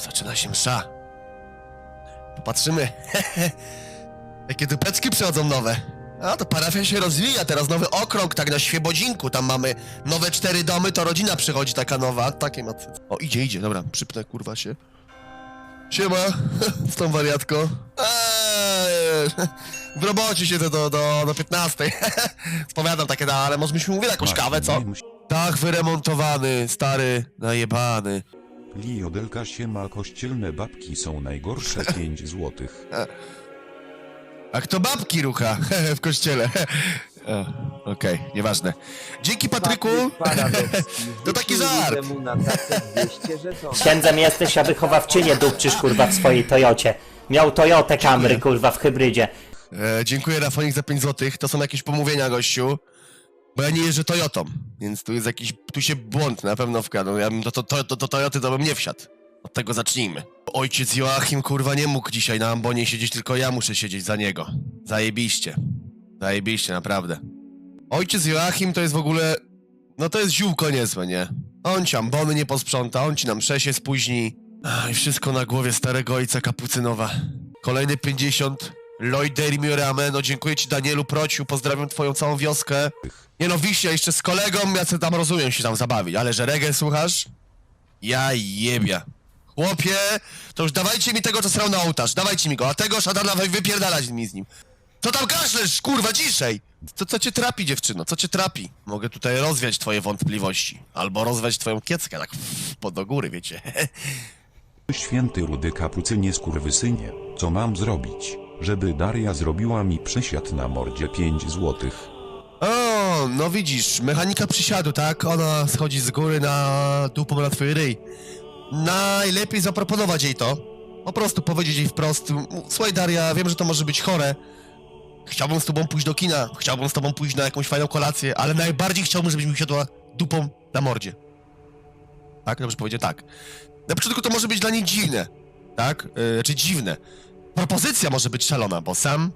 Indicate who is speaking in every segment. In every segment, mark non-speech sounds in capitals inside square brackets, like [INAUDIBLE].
Speaker 1: zaczyna się msza. Popatrzymy. [LAUGHS] Jakie dupeczki przychodzą nowe. A to parafia się rozwija, teraz nowy okrąg, tak na Świebodzinku, tam mamy nowe cztery domy, to rodzina przychodzi taka nowa, takie ma... O, idzie, idzie, dobra, przypnę kurwa się. Siema, [LAUGHS] z tą wariatką. Eee, w robocie siedzę do, do, do 15. Spowiadam [LAUGHS] takie, no, ale może byśmy mówili jakąś kawę, co? Dach wyremontowany, stary, najebany.
Speaker 2: Liodelka się ma kościelne babki są najgorsze [LAUGHS] 5 złotych.
Speaker 1: A kto babki rucha [LAUGHS] w kościele? [LAUGHS] O, Okej, nieważne. Dzięki Patryku. To taki żart.
Speaker 3: Mu na tacę 200 żetonów.
Speaker 4: Księdzem jesteś, a wychowawczynię dupczysz, kurwa, w swojej Toyocie. Miał Toyotę Camry, kurwa, w hybrydzie.
Speaker 1: E, dziękuję Rafonik za 5 zł. To są jakieś pomówienia, gościu. Bo ja nie jeżdżę Toyotą, więc tu jest jakiś, tu się błąd na pewno wkradł. Ja bym do, to, to, to, to Toyoty to bym nie wsiadł. Od tego zacznijmy. Ojciec Joachim kurwa nie mógł dzisiaj na ambonie siedzieć, tylko ja muszę siedzieć za niego. Zajebiście. Zajebiście, naprawdę. Ojciec Joachim to jest w ogóle, no to jest ziółko niezłe, nie? On ci ambony nie posprząta, on ci nam się spóźni. Ach, I wszystko na głowie starego ojca Kapucynowa. Kolejny 50. Lloyd Miorame, no dziękuję ci Danielu Prociu, pozdrawiam twoją całą wioskę. Nie no, Wiśnia jeszcze z kolegą, ja sobie tam rozumiem się tam zabawić, ale że reggae słuchasz? Ja jebia. Chłopie, to już dawajcie mi tego, co srał na ołtarz, dawajcie mi go, a tego szadana wy- wypierdalać mi z nim. Co tam kaszlesz, kurwa, ciszej! Co, co cię trapi, dziewczyno, co cię trapi? Mogę tutaj rozwiać twoje wątpliwości, albo rozwiać twoją kieckę, tak [LAUGHS] pod do góry, wiecie. [LAUGHS]
Speaker 2: Święty rudy kapucynie skurwysynie, co mam zrobić, żeby Daria zrobiła mi przesiad na mordzie 5 złotych?
Speaker 1: O, no widzisz, mechanika przysiadu, tak? Ona schodzi z góry na dupą na twój ryj. Najlepiej zaproponować jej to. Po prostu powiedzieć jej wprost. "M- Słuchaj Daria, wiem, że to może być chore. Chciałbym z tobą pójść do kina, chciałbym z tobą pójść na jakąś fajną kolację, ale najbardziej chciałbym, żebyś mi siadła dupą na mordzie. Tak? Dobrze powiedzieć tak. Na początku to może być dla niej dziwne, tak? Yy, znaczy dziwne. Propozycja może być szalona, bo sam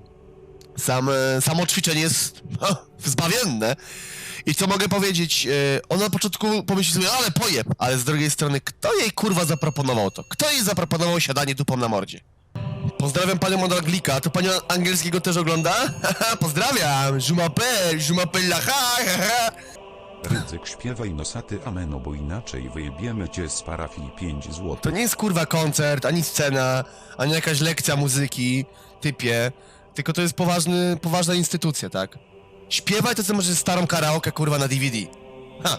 Speaker 1: sam, e, samo ćwiczenie jest ha, zbawienne. I co mogę powiedzieć? E, ona na początku pomyśli sobie, ale pojeb, ale z drugiej strony, kto jej kurwa zaproponował to? Kto jej zaproponował siadanie dupą na mordzie? Pozdrawiam panią Mondraglika, to panią angielskiego też ogląda? [LAUGHS] Pozdrawiam! M'appelle la ha, ha, ha.
Speaker 2: Rydzyk śpiewaj nosaty ameno, bo inaczej wyjebiemy cię z parafii 5
Speaker 1: To
Speaker 2: złotych.
Speaker 1: nie jest kurwa koncert, ani scena, ani jakaś lekcja muzyki, typie, tylko to jest poważny, poważna instytucja, tak? Śpiewaj to, co możesz starą karaoke, kurwa, na DVD. Ha!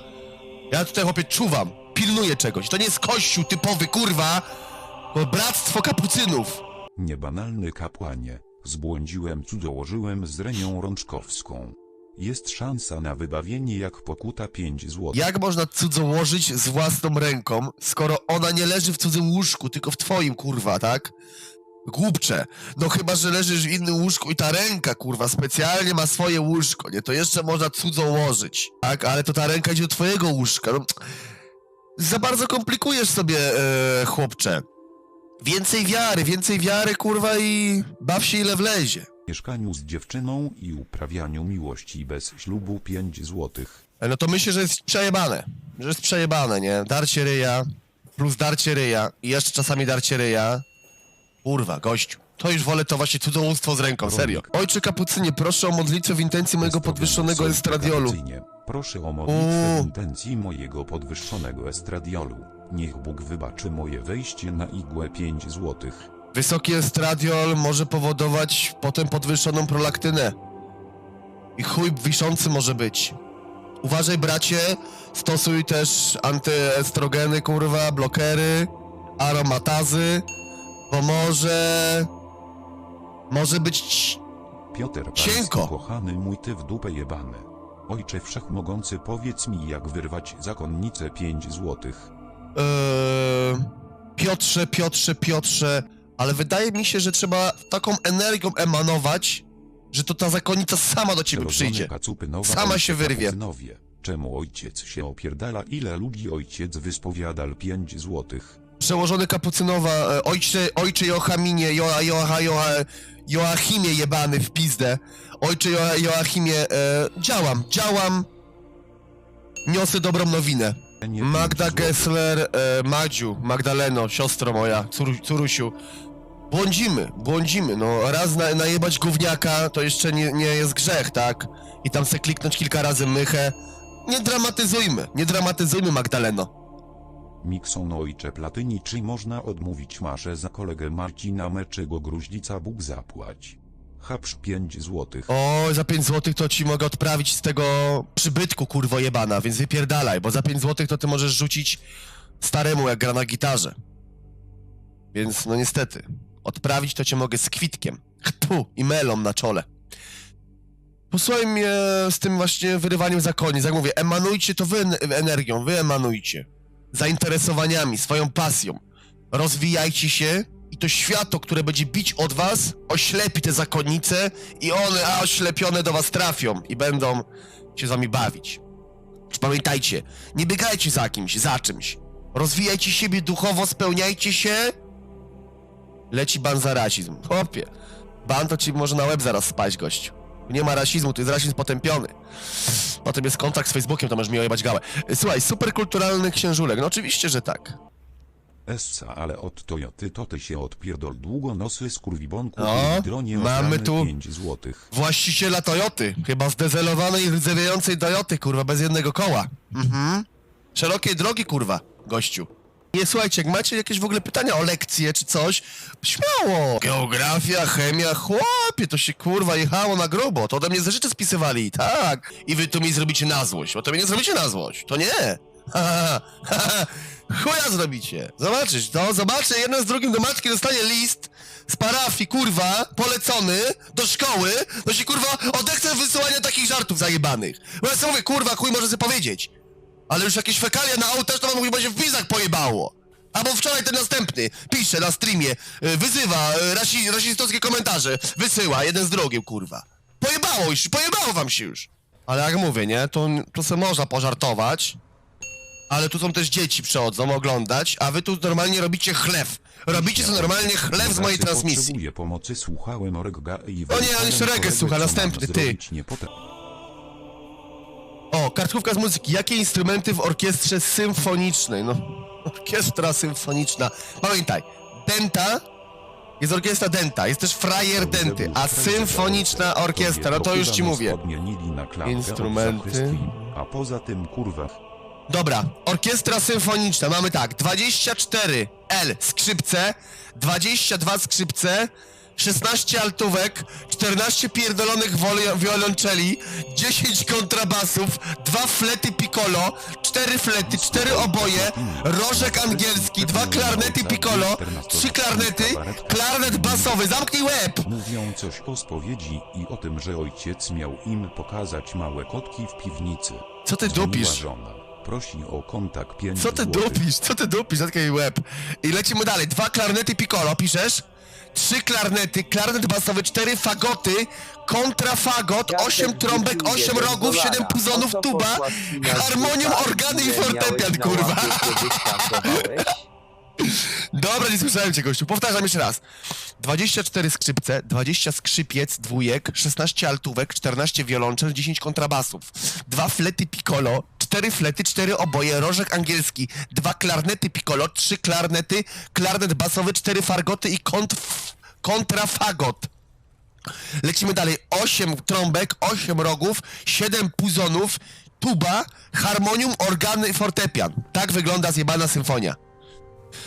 Speaker 1: Ja tutaj, chłopie, czuwam, pilnuję czegoś. To nie jest kościół typowy, kurwa, to bractwo kapucynów.
Speaker 2: Niebanalny kapłanie, zbłądziłem cudzołożyłem z Renią Rączkowską. Jest szansa na wybawienie jak pokuta 5 złotych.
Speaker 1: Jak można cudzołożyć z własną ręką, skoro ona nie leży w cudzym łóżku, tylko w twoim, kurwa, tak? Głupcze. No chyba, że leżysz w innym łóżku i ta ręka, kurwa, specjalnie ma swoje łóżko, nie? To jeszcze można cudzołożyć, tak? Ale to ta ręka idzie do twojego łóżka, no... Za bardzo komplikujesz sobie, e, chłopcze. Więcej wiary, więcej wiary, kurwa, i baw się ile wlezie.
Speaker 2: Mieszkaniu z dziewczyną i uprawianiu miłości bez ślubu 5 złotych.
Speaker 1: E, No to myślę, że jest przejebane. Że jest przejebane, nie? Darcie ryja, plus darcie ryja i jeszcze czasami darcie ryja. Kurwa, gościu. To już wolę to właśnie cudzołóstwo z ręką, serio. Ojcze Kapucynie, proszę o modlitwę w intencji mojego podwyższonego estradiolu.
Speaker 2: Proszę o modlitwę w intencji mojego podwyższonego estradiolu. Niech Bóg wybaczy moje wejście na igłę 5 złotych.
Speaker 1: Wysoki estradiol może powodować potem podwyższoną prolaktynę. I chuj wiszący może być. Uważaj, bracie, stosuj też antyestrogeny, kurwa, blokery, aromatazy, bo może... Może być...
Speaker 2: Piotr
Speaker 1: Cienko.
Speaker 2: Pański, kochany mój ty w dupę jebany. Ojcze wszechmogący powiedz mi jak wyrwać zakonnicę 5 złotych.
Speaker 1: Eee, Piotrze, Piotrze, Piotrze, ale wydaje mi się, że trzeba taką energią emanować, że to ta zakonnica sama do ciebie przyjdzie. Sama się wyrwie.
Speaker 2: Kapucynowie. Czemu ojciec się opierdala ile ludzi ojciec wyspowiadal 5 złotych?
Speaker 1: Przełożony Kapucynowa, e, ojcze, ojcze Joachiminie, Joa, Joa, Joa, Joachimie jebany w pizdę. Ojcze Joa, Joachimie, e, działam, działam. Niosę dobrą nowinę. Magda. Gessler, e, Madziu, Magdaleno, siostro moja, córu, córusiu. Błądzimy, błądzimy, no raz na, najebać gówniaka to jeszcze nie, nie jest grzech, tak? I tam se kliknąć kilka razy mychę. Nie dramatyzujmy, nie dramatyzujmy Magdaleno.
Speaker 2: Mikson ojcze Platyni czy można odmówić masze za kolegę Marcina Meczego Gruźlica Bóg zapłać. Hapsz 5 złotych.
Speaker 1: O, za 5 złotych to ci mogę odprawić z tego przybytku, kurwo jebana, więc wypierdalaj, bo za 5 złotych to ty możesz rzucić staremu, jak gra na gitarze. Więc, no niestety, odprawić to cię mogę z kwitkiem. [LAUGHS] Tu i melą na czole. Posłuchaj mnie z tym właśnie wyrywaniem zakonic. Jak mówię, emanujcie to wy en- energią, wy emanujcie. Zainteresowaniami, swoją pasją. Rozwijajcie się i to światło, które będzie bić od was, oślepi te zakonnice i one, a oślepione do was trafią i będą się z wami bawić. Pamiętajcie, nie biegajcie za kimś, za czymś. Rozwijajcie siebie duchowo, spełniajcie się. Leci ban za rasizm. Chłopie, ban to ci może na łeb zaraz spać, gościu. Nie ma rasizmu, to jest rasizm potępiony. Potem jest kontakt z Facebookiem, to możesz mi ojebać gałę. Słuchaj, superkulturalny księżulek, no oczywiście, że tak.
Speaker 2: Essa, ale od Toyoty to ty się odpierdol długonosy skurwibonku
Speaker 1: O,
Speaker 2: i dronie
Speaker 1: mamy
Speaker 2: mamy
Speaker 1: tu-
Speaker 2: 5 złotych.
Speaker 1: Właściciela Toyoty, chyba zdezelowanej i rdzewiejącej Toyoty, kurwa, bez jednego koła. Mhm. Szerokiej drogi, kurwa, gościu. Nie, słuchajcie, jak macie jakieś w ogóle pytania o lekcje czy coś, śmiało. Geografia, chemia, chłopie, to się kurwa jechało na grubo, to ode mnie zeszyty spisywali, tak. I wy tu mi zrobicie na złość, bo to mnie nie zrobicie na złość, to nie. Ha, ha, ha. Chuja zrobicie. Zobaczysz, to zobaczę, jeden z drugim do matki dostanie list z parafii, kurwa, polecony do szkoły, to się kurwa odechce wysyłania takich żartów zajebanych. Bo ja sobie mówię, kurwa, chuj może sobie powiedzieć. Ale już jakieś fekalia na ołtarz, to wam chyba się w wizach pojebało. Albo wczoraj ten następny pisze na streamie, y, wyzywa, y, rasi, rasistowskie komentarze, wysyła jeden z drugim, kurwa. Pojebało już, pojebało wam się już. Ale jak mówię, nie, to, to se można pożartować, ale tu są też dzieci przychodzą oglądać, a wy tu normalnie robicie chlew. Robicie sobie normalnie chlew z mojej transmisji.
Speaker 2: Potrzebuję pomocy, słuchałem Orega i...
Speaker 1: O nie, on jeszcze reggae słucha, następny, ty. O, kartkówka z muzyki. Jakie instrumenty w orkiestrze symfonicznej? No, [LAUGHS] orkiestra symfoniczna. Pamiętaj, Denta jest orkiestra Denta, jest też Frajer Denty, a symfoniczna orkiestra, no to już ci mówię. Instrumenty.
Speaker 2: A poza tym kurwa.
Speaker 1: Dobra, orkiestra symfoniczna, mamy tak, 24 L skrzypce, 22 skrzypce, 16 altówek, 14 pierdolonych woli- wiolonczeli, 10 kontrabasów, 2 flety piccolo, 4 flety, 4 oboje, rożek angielski, 2 klarnety piccolo, 3 klarnety, klarnet basowy, zamknij łeb!
Speaker 2: Mówią coś o spowiedzi i o tym, że ojciec miał im pokazać małe kotki w piwnicy.
Speaker 1: Co ty
Speaker 2: Dzwoniła
Speaker 1: dupisz?
Speaker 2: żona. Prosi o kontakt 5
Speaker 1: Co ty
Speaker 2: złotych.
Speaker 1: dupisz? Co ty dupisz? Zatkaj łeb. I lecimy dalej. Dwa klarnety piccolo, piszesz? Trzy klarnety, klarnet basowy, cztery fagoty, kontrafagot,
Speaker 3: Jacek
Speaker 1: osiem trąbek, osiem rogów,
Speaker 3: dolara.
Speaker 1: siedem puzonów,
Speaker 3: O co
Speaker 1: tuba,
Speaker 3: poszła spina z
Speaker 1: harmonium, organy i fortepian,
Speaker 3: miałeś na
Speaker 1: kurwa.
Speaker 3: łapie?
Speaker 1: Dobra, nie słyszałem cię, gościu. Powtarzam jeszcze raz. 24 skrzypce, 20 skrzypiec, dwójek, 16 altówek, 14 wiolonczel, 10 kontrabasów, dwa flety piccolo, 4 flety, 4 oboje, rożek angielski, dwa klarnety piccolo, 3 klarnety, klarnet basowy, 4 fargoty i kont kontrafagot. Lecimy dalej. 8 trąbek, 8 rogów, 7 puzonów, tuba, harmonium, organy i fortepian. Tak wygląda zjebana symfonia.